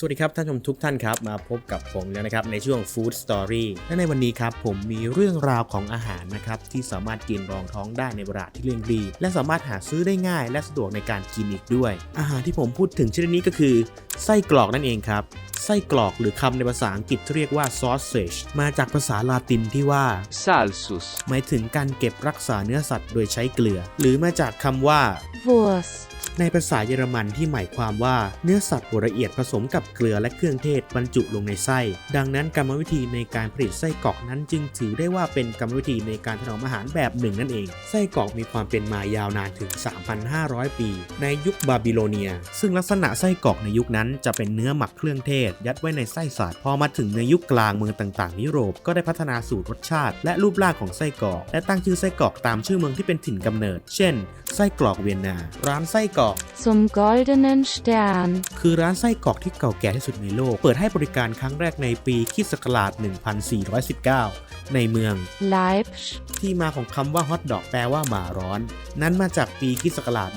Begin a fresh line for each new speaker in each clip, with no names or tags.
สวัสดีครับท่านผู้ชมทุกท่านครับ มาพบกับผมแล้วนะครับในช่วง Food Story และในวันนี้ครับผมมีเรื่องราวของอาหารนะครับที่สามารถกินรองท้องได้ในเวลาที่เร่งรีและสามารถหาซื้อได้ง่าย และสะดวกในการกินอีกด้วย อาหารที่ผมพูดถึงชนิดนี้ก็คือ ไส้กรอกนั่นเองครับ ไส้กรอกหรือคำในภาษาอังกฤษที่เรียกว่า sausage มาจากภาษาลาตินที่ว่า
Salsus.
หมายถึงการเก็บรักษาเนื้อสัตว์โดยใช้เกลือ หรือมาจากคำว่า
Wurst,
ในภาษาเยอรมันที่หมายความว่าเนื้อสัตว์บดละเอียดผสมกับเกลือและเครื่องเทศบรรจุลงในไส้ ดังนั้นกรรมวิธีในการผลิตไส้กรอกนั้นจึงถือได้ว่าเป็นกรรมวิธีในการถนอมอาหารแบบหนึ่งนั่นเอง ไส้กรอกมีความเป็นมายาวนานถึง 3,500 ปี ในยุคบาบิโลเนีย ซึ่งลักษณะไส้กรอกในยุคนั้นจะเป็นเนื้อหมักเครื่องเทศ ยัดไว้ในไส้สัตว์พอมาถึงในยุคกลางเมืองต่างๆ ยุโรปก็ได้พัฒนาสูตรรสชาติ และรูปร่างของไส้กรอก และตั้งชื่อไส้กรอกตามชื่อเมืองที่เป็นถิ่นกำเนิด เช่น ไส้กรอกเวียนนา ร้านไส้กรอก
zum goldenen Stern,
คือร้านไส้กรอกที่เก่าแก่ที่สุดในโลก เปิดให้บริการครั้งแรกในปีคริสต์ศักราช 1419 ในเมือง
Leipzig,
ที่มาของคำว่าฮอทดอกแปลว่าหมาร้อน นั้นมาจากปีคริสต์ศักราช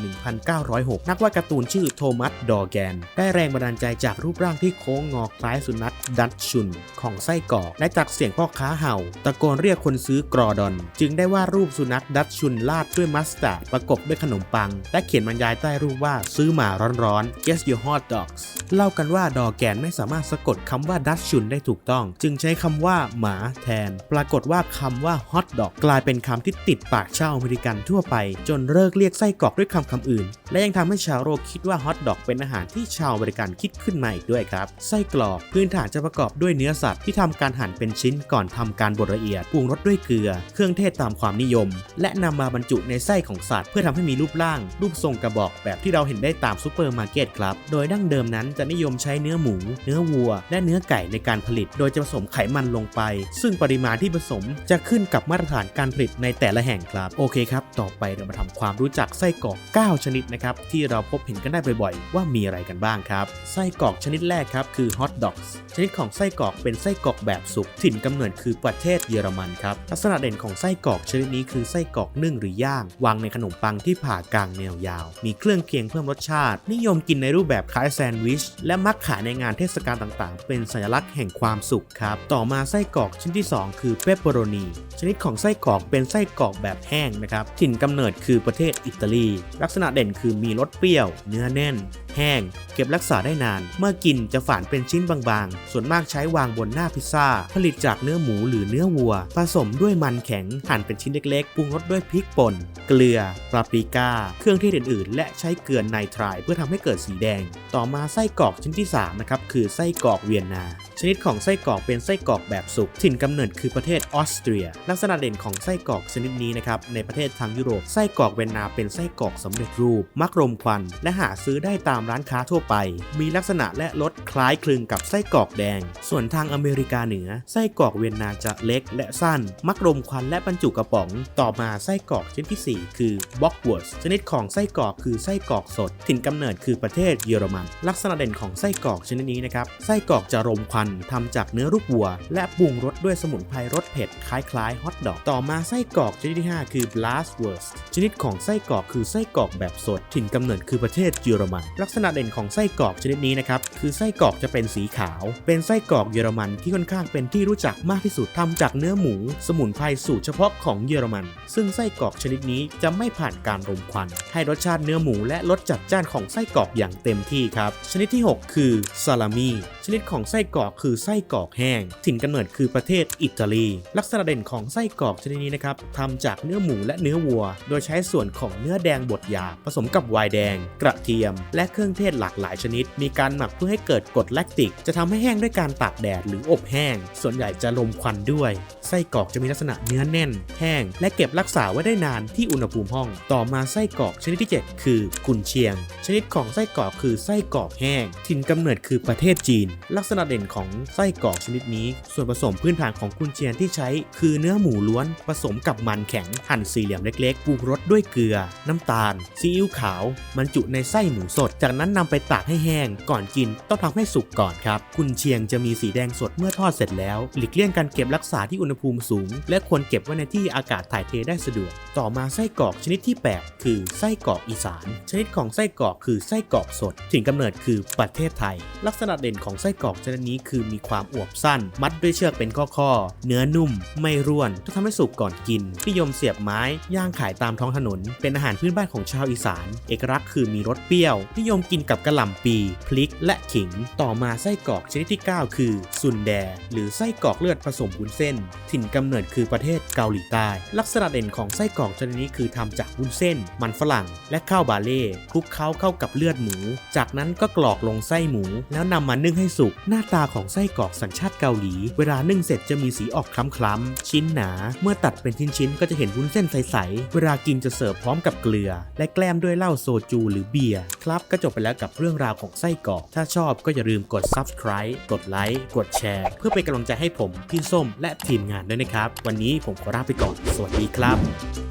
1906 นักวาดการ์ตูนชื่อโทมัส ดอร์แกน ได้แรงบันดาลใจจากรูปร่างที่โค้งงอคล้ายสุนัขดัตชุนของไส้กรอกและจากเสียงพ่อค้าเห่า ตะโกนเรียกคนซื้อกรอดอน จึงได้วาดรูปสุนัขดัตชุนลาดด้วยมัสตาร์ดประกบด้วยขนมปัง และเขียนบรรยายใต้รูปว่าซื้อหมาร้อนๆ Guess your hot dogs เล่ากันว่าดอแกนไม่สามารถสะกดคำว่าดัตชุนได้ถูกต้อง จึงใช้คำว่าหมาแทน ปรากฏว่าคำว่า hot dog กลายเป็นคำที่ติดปากชาวอเมริกันทั่วไป จนเลิกเรียกไส้กรอกด้วยคำคำอื่น และยังทำให้ชาวโลกคิดว่าฮอทดอกเป็นอาหารที่ชาวอเมริกันคิดขึ้นมาอีกด้วยครับ ไส้กรอกพื้นฐานจะประกอบด้วยเนื้อสัตว์ที่ทำการหั่นเป็นชิ้นก่อนทำการบดละเอียดปรุงรสด้วยเกลือ เครื่องเทศตามความนิยม และนำมาบรรจุในไส้ของสัตว์ เพื่อทำให้มีรูปร่าง รูปทรงกระบอกแบบที่เราเห็นได้ตามซูเปอร์มาร์เก็ตครับ โดยดั้งเดิมนั้นจะนิยมใช้เนื้อหมู เนื้อวัว และเนื้อไก่ในการผลิต โดยจะผสมไขมันลงไป ซึ่งปริมาณที่ผสมจะขึ้นกับมาตรฐานการผลิตในแต่ละแห่งครับ โอเคครับ ต่อไปเรามาทำความรู้จักไส้กรอก 9 ชนิดนะครับที่เราพบเห็นกันได้บ่อยๆ ว่ามีอะไรกันบ้างครับไส้กรอกชนิดแรกครับคือ hot dogs ชนิดของไส้กรอกเป็นไส้กรอกแบบสุกถิ่นกำเนิดคือประเทศเยอรมันครับลักษณะเด่นของไส้กรอกชนิดนี้คือไส้กรอกนึ่งหรือย่างวางในขนมปังที่ผ่ากลางแนวยาว มีเครื่องเคียงเพิ่มรสชาติ นิยมกินในรูปแบบคล้ายแซนด์วิช และมักขายในงานเทศกาลต่างๆ เป็นสัญลักษณ์แห่งความสุขครับ ต่อมาไส้กรอกชนิดที่ 2 คือเปปเปอโรนี ชนิดของไส้กรอกเป็นไส้กรอกแบบแห้งนะครับ ถิ่นกำเนิดคือประเทศอิตาลี ลักษณะเด่นคือมีรสเปรี้ยว เนื้อแน่น แห้ง เก็บรักษาได้นาน เมื่อกินจะฝานเป็นชิ้นบางๆ ส่วนมากใช้วางบนหน้าพิซซ่า ผลิตจากเนื้อหมูหรือเนื้อวัว ผสมด้วยมันแข็ง หั่นเป็นชิ้นเล็กๆ ปรุงรสด้วยพริกป่น เกลือ ปาปริก้า เครื่องเทศอื่นๆ และใช้เกลือไนไตรเพื่อทำให้เกิดสีแดง ต่อมาไส้กรอกชนิดที่3นะครับคือไส้กรอกเวียนนา ชนิดของไส้กรอกเป็นไส้กรอกแบบสุก ถิ่นกำเนิดคือประเทศออสเตรียลักษณะเด่นของไส้กรอกชนิดนี้นะครับในประเทศทางยุโรปไส้กรอกเวนนาเป็นไส้กรอกสำเร็จรูป มักรมควัน และหาซื้อได้ตามร้านค้าทั่วไป มีลักษณะและรสคล้ายคลึงกับไส้กรอกแดง ส่วนทางอเมริกาเหนือ ไส้กรอกเวียนนาจะเล็กและสั้น มักรมควันและบรรจุกระป๋อง ต่อมาไส้กรอกชนิดที่ 4 คือบ็อกวอร์สชนิดของไส้กรอกคือไส้กรอกสด ถิ่นกำเนิดคือประเทศเยอรมัน ลักษณะเด่นของไส้กรอกชนิดนี้นะครับ ไส้กรอกจะรมควันทำจากเนื้อลูกวัว และปรุงรสด้วยสมุนไพรรสเผ็ดคล้ายๆฮอทดอก ต่อมาไส้กรอกชนิดที่ 5 คือ blastwurst ชนิดของไส้กรอกคือไส้กรอกแบบสด ถิ่นกำเนิดคือประเทศเยอรมัน ลักษณะเด่นของไส้กรอกชนิดนี้นะครับ คือไส้กรอกจะเป็นสีขาว เป็นไส้กรอกเยอรมันที่ค่อนข้างเป็นที่รู้จักมากที่สุดทำจากเนื้อหมู สมุนไพรสูตรเฉพาะของเยอรมัน ซึ่งไส้กรอกชนิดนี้จะไม่ผ่านการรมควัน ให้รสชาติเนื้อหมูและรสจัดจ้านของไส้กรอกอย่างเต็มที่ครับ ชนิดที่ 6 คือซาลามีชนิดของไส้กรอกคือไส้กรอกแห้ง ถิ่นกำเนิดคือประเทศอิตาลี ลักษณะเด่นของไส้กรอกชนิดนี้นะครับทำจากเนื้อหมูและเนื้อวัว โดยใช้ส่วนของเนื้อแดงบดหยาบผสมกับไวน์แดง กระเทียม และเครื่องเทศหลากหลายชนิด มีการหมักเพื่อให้เกิดกรดแลคติก จะทำให้แห้งด้วยการตากแดดหรืออบแห้ง ส่วนใหญ่จะลมควันด้วย ไส้กรอกจะมีลักษณะเนื้อแน่น แห้ง และเก็บรักษาไว้ได้นานที่อุณหภูมิห้อง ต่อมาไส้กรอกชนิดที่ 7 คือกุนเชียง ชนิดของไส้กรอกคือไส้กรอกแห้ง ถิ่นกำเนิดคือประเทศจีน ลักษณะเด่นของไส้กรอกชนิดนี้ ส่วนผสมพื้นฐานของกุนเชียงที่ใช้คือเนื้ออหมูล้วนผสมกับมันแข็งหั่นสี่เหลี่ยมเล็กๆปรุงรสด้วยเกลือ น้ำตาล ซีอิ๊วขาวบรรจุในไส้หมูสด จากนั้นนำไปตากให้แห้ง ก่อนกินต้องทำให้สุกก่อนครับ กุนเชียงจะมีสีแดงสดเมื่อทอดเสร็จแล้ว หลีกเลี่ยงการเก็บรักษาที่อุณหภูมิสูง และควรเก็บไว้ในที่อากาศถ่ายเทได้สะดวก ต่อมาไส้กรอกชนิดที่ 8 คือไส้กรอกอีสาน ชนิดของไส้กรอกคือไส้กรอกสดถิ่นกำเนิดคือประเทศไทย ลักษณะเด่นของไส้กรอกชนิดนี้คือมีความอวบสั้น มัดด้วยเชือกเป็นข้อๆเนื้อนุ่มไม่ร่วน ต้องทำให้สุกก่อนกินนิยมเสียบไม้ย่างขายตามท้องถนน เป็นอาหารพื้นบ้านของชาวอีสาน เอกลักษณ์คือมีรสเปรี้ยว นิยมกินกับกระหล่ำปี พริก และขิง ต่อมาไส้กรอกชนิดที่ 9 คือซุนแด หรือไส้กรอกเลือดผสมวุ้นเส้น ถิ่นกำเนิดคือประเทศเกาหลีใต้ ลักษณะเด่นของไส้กรอกชนิดนี้คือทำจากวุ้นเส้น มันฝรั่ง และข้าวบาเล่คลุกเคล้าเข้ากับเลือดหมู จากนั้นก็กรอกลงไส้หมู แล้วนำมานึ่งให้สุก หน้าตาของไส้กรอกสัญชาติเกาหลี เวลานึ่งเสร็จจะมีสีออกคล้ำๆชิ้นหนา เมื่อตัดเป็นชิ้นๆ ก็จะเห็นวุ้นเส้นใสๆ เวลากินจะเสิร์ฟพร้อมกับเกลือ และแกล้มด้วยเหล้าโซจูหรือเบียร์ ครับก็จบไปแล้วกับเรื่องราวของไส้กรอก ถ้าชอบก็อย่าลืมกด subscribe กดไลค์กดแชร์ เพื่อเป็นกำลังใจให้ผม พี่ส้มและทีมงานด้วยนะครับ วันนี้ผมขอลาไปก่อน สวัสดีครับ